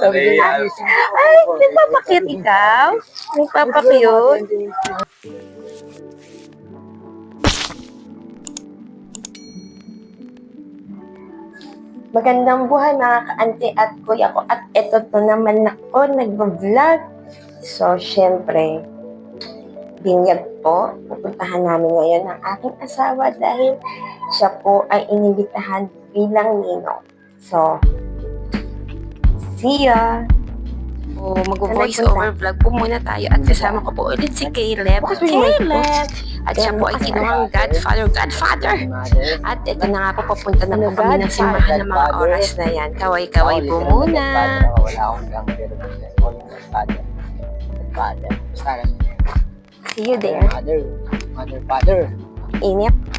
Ay, nagpapakit ikaw? Nagpapakiyot? Magandang buhay mga ka-ante at kuya ko. At eto to naman ako, nagbablog. So, syempre, binyag po. Pupuntahan namin ngayon ng aking asawa dahil siya po ay inibitahan bilang ninong. So, see ya! O mag-voice Ano over vlog po muna tayo at kasama ko po ulit si Caleb. Caleb! At siya po ay kinuhang Godfather, Godfather! At ito na nga po, papunta na Ano, po kami ng simbahan ng mga oras na yan. Kaway-kaway po muna. See you there. Mother. Mother, father. Inip.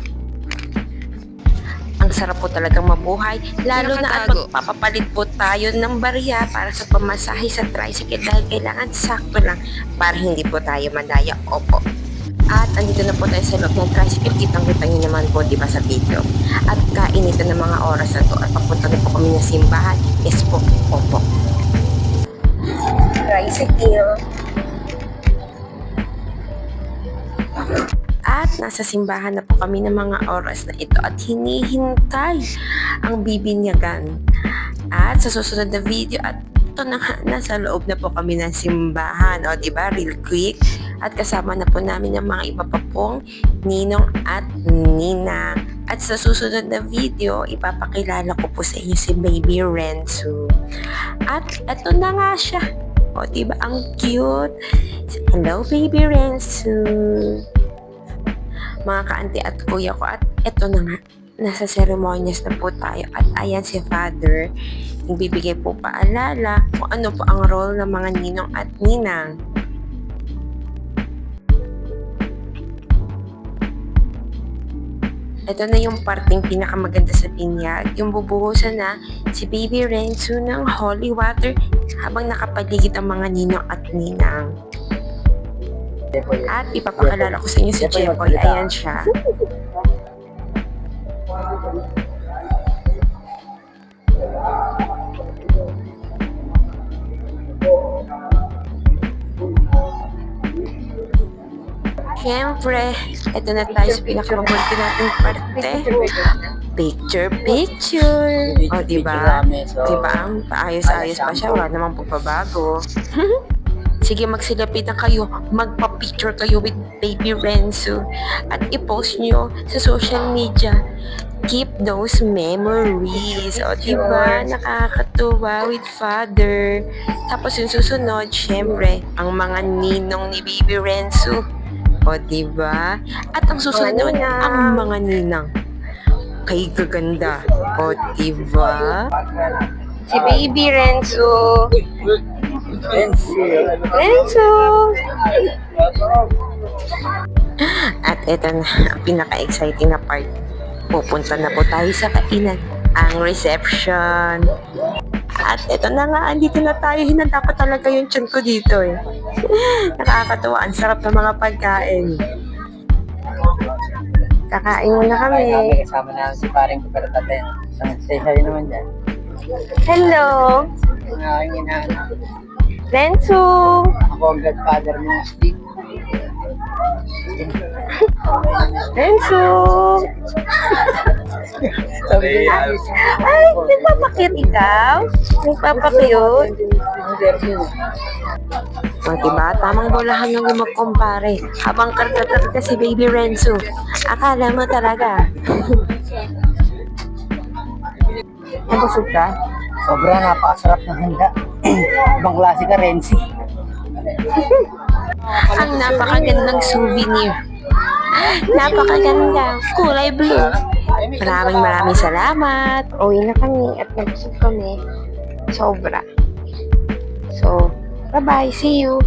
Ang sarap po talagang mabuhay. Lalo na at magpapapalit po tayo ng barya para sa pamasahe sa tricycle dahil kailangan sakto lang para hindi po tayo madaya. Opo. At andito na po tayo sa loob ng tricycle. Kitang-kita nyo naman po, di ba, sa video. At kainitan ng mga oras na to at papunta na po kami ng simbahan. Yes po. Opo. Tricycle. Nasa simbahan na po kami ng mga oras na ito at hinihintay ang bibinyagan. At sa susunod na video at ito na nga, nasa loob na po kami ng simbahan. O, di ba? Real quick. At kasama na po namin ang mga iba pa pong ninong at ninang. At sa susunod na video, ipapakilala ko po sa inyo si Baby Renzu. At ito na nga siya. O, di ba? Ang cute. Hello, Baby Renzu mga kaanti at kuya ko. At eto na nga, nasa ceremonies na po tayo. At ayan si Father, nagbibigay po paalala kung ano po ang role ng mga ninong at ninang. Ito na yung parting pinakamaganda sa pinyag. Yung bubuhusan na si Baby Renzo ng holy water habang nakapaligid ang mga ninong at ninang. At ipapakilala ko sa inyo si Jepoy. Ayan siya. Siyempre, ito na tayo sa pinakamagulti nating parte. Picture, picture. O, oh, diba? Diba ang paayos-ayos pa siya? Wala namang pagbabago. Sige, magsilapitan kayo. Magpa-picture kayo with Baby Renzo. At i-post nyo sa social media. Keep those memories. O, diba? Nakakatuwa with father. Tapos yung susunod, syempre, ang mga ninong ni Baby Renzo. O, diba? At ang susunod ninang. ang mga ninang. Kay gaganda. O, diba? Si Baby Renzo. Renzo! At ito na ang pinaka-exciting na part. Pupunta na po tayo sa kainan. Ang reception. At ito na nga, andito na tayo. Hinanda pa talaga yung tiyan ko dito eh. Nakakatuwa. Ang sarap ng mga pagkain. Kakain muna Kami kasama namin si paring Kupertate. Isang special naman dyan. Hello! Ang Renzo! Ako ang godfather mo, Steve. Renzo! Sabi ko, Ay, nagpapakit ikaw? Nagpapakiyot? O diba? Tamang bolahan lang yung magkumpare. Habang karga-karga si Baby Renzo. Akala mo talaga. Nabusog ka? Sobra napakasarap ng handa. Ibang klase ka, Renzi. Ang napakagandang souvenir. Napakaganda. Kulay blue. Maraming maraming salamat. Uwi na kami at nabusog kami. Sobra. So, bye-bye. See you.